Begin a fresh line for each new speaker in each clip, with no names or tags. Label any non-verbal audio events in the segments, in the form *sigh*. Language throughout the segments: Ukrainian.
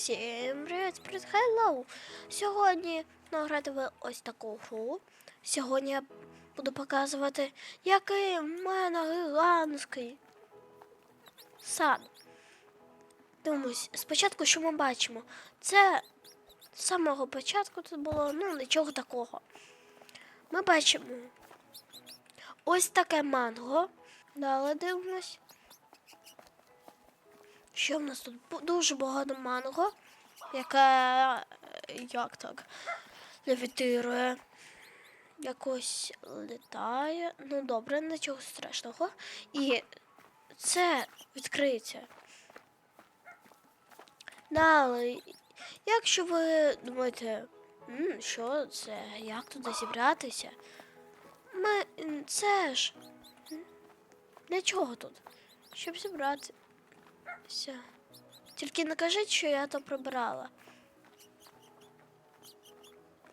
Всім привіт, привіт, хеллоу! Сьогодні награти ви ось таку гру. Сьогодні я буду показувати, який в мене гігантський сад. Дивимось, спочатку, що ми бачимо? Це з самого початку тут було ну, нічого такого. Ми бачимо ось таке манго. Далі дивимось. Що в нас тут дуже багато манго, яке е, як так левітирує, якось літає. Ну добре, нічого страшного. І це відкриється. Далі, якщо ви думаєте, «М, що це, як туди зібратися? Ми це ж для чого тут? Щоб зібрати. Все. Тільки не що я то прибрала.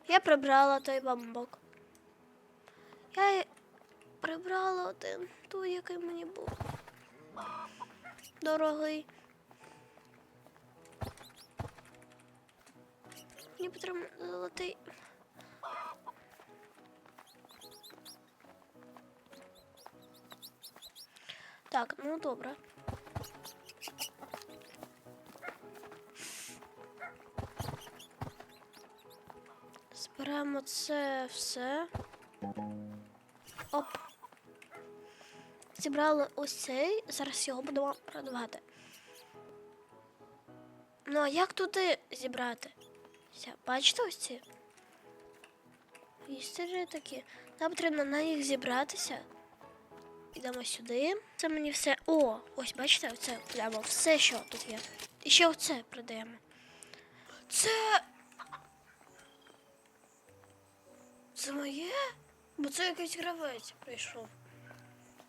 Я прибрала той бамбок. Я прибрала один, той, який мені був. Дорогий. Мені потрібен золотий. Так, ну добре. Зберемо це все. Оп. Зібрали ось цей. Зараз його будемо продавати. Ну, а як туди зібрати? Бачите ось ці? Істери такі. Нам потрібно на них зібратися. Йдемо сюди. Це мені все. О, ось бачите, оце прямо все, що тут є. І ще оце продаємо. Це Це моє? Бо це якийсь гравець прийшов.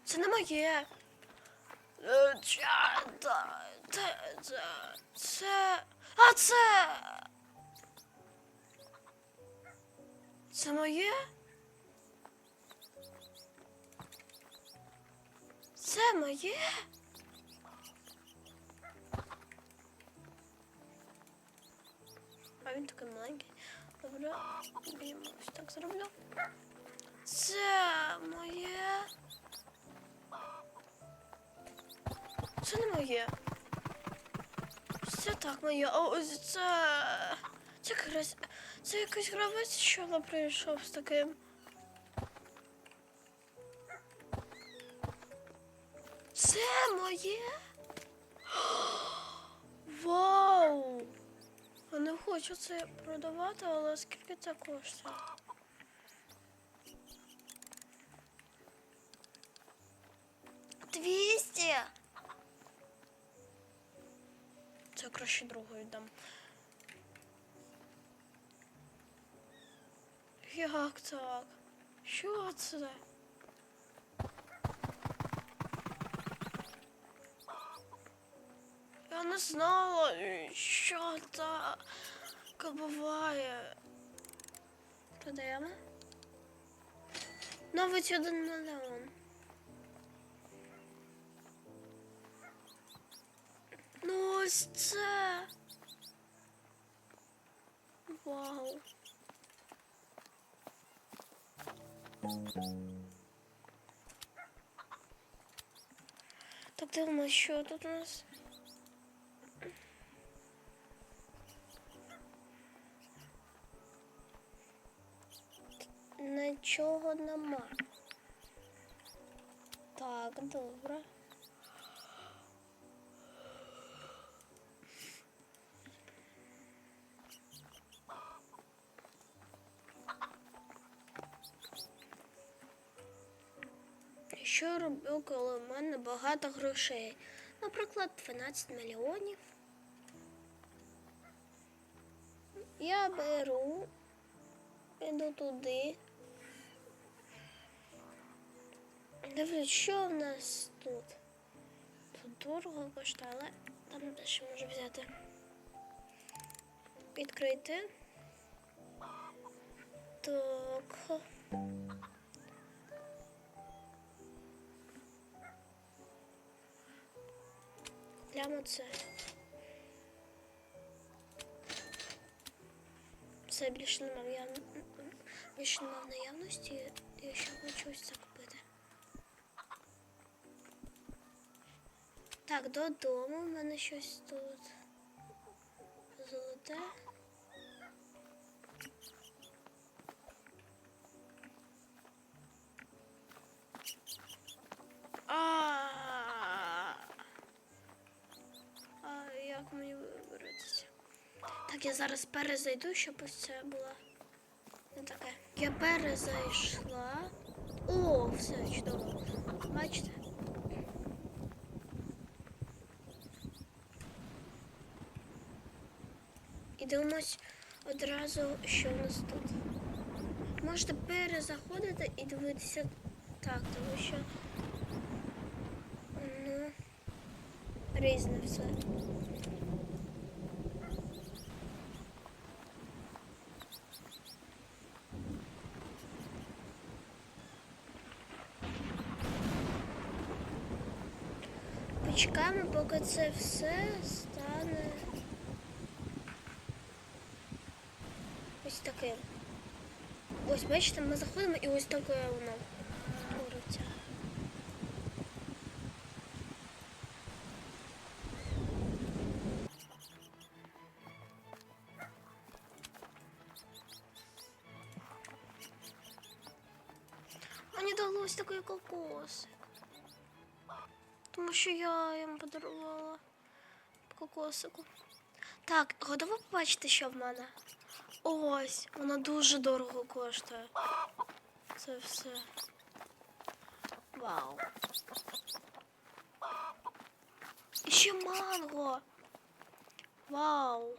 Це не моє. Це. Це. А це. Це моє? Це моє? А він такий маленький. Добре, ось так зроблю. Це моє. Це не моє. Це так моє. А ось це. Це якась. Це якийсь гравець, що прийшов з таким. Це моє. *gasps* Вау! Не хочу це продавати, але скільки це коштує? Двісті. Це краще другу віддам. Як так? Що це? Не знала, що так буває. Продаємо. Навіть один мільйон. Ну ось це. Вау. Так дивимося, що тут у нас. Нічого нема. Так, добре. Що роблю, коли в мене багато грошей? Наприклад, 12 мільйонів. Я беру, іду туди. Дивлюсь, що в нас тут? Тут дорого коштує, але там дещо можу взяти. Відкрити. Так. Прямо це. це більше нема в наявності, якщо хочу ось це купити. Так, додому в мене щось тут золоте. А, а як мені вибратися? Так, я зараз перезайду, щоб ось це було не таке. Я перезайшла. О, все чудово. Бачите? І дивимось одразу, що у нас тут. Можете перезаходити і дивитися так, тому що ну, різне все. Почекаємо, поки це все ось таким. Ось бачите, ми заходимо і ось таке воно твориться. Мені дало ось такий кокосик. Тому що я їм подарувала кокосику. Так, готова побачити, що в мене? Ось, воно дуже дорого коштує. Це все. Вау. І ще манго. Вау.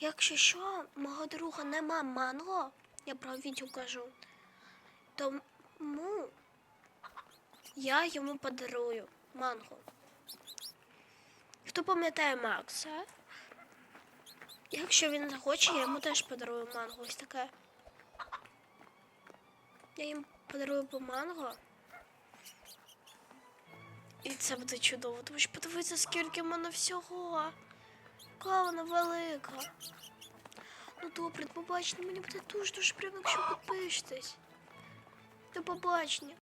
Якщо що, мого друга нема манго, я про відео кажу, тому я йому подарую манго. Хто пам'ятає Макса? Якщо він захоче, я йому теж подарую манго. Ось таке. Я їм подарую по манго. І це буде чудово, тому що подивіться, скільки в мене всього. Яка вона велика. Ну добре, до побачення. Мені буде дуже-дуже приємно, якщо підпишетесь. До побачення.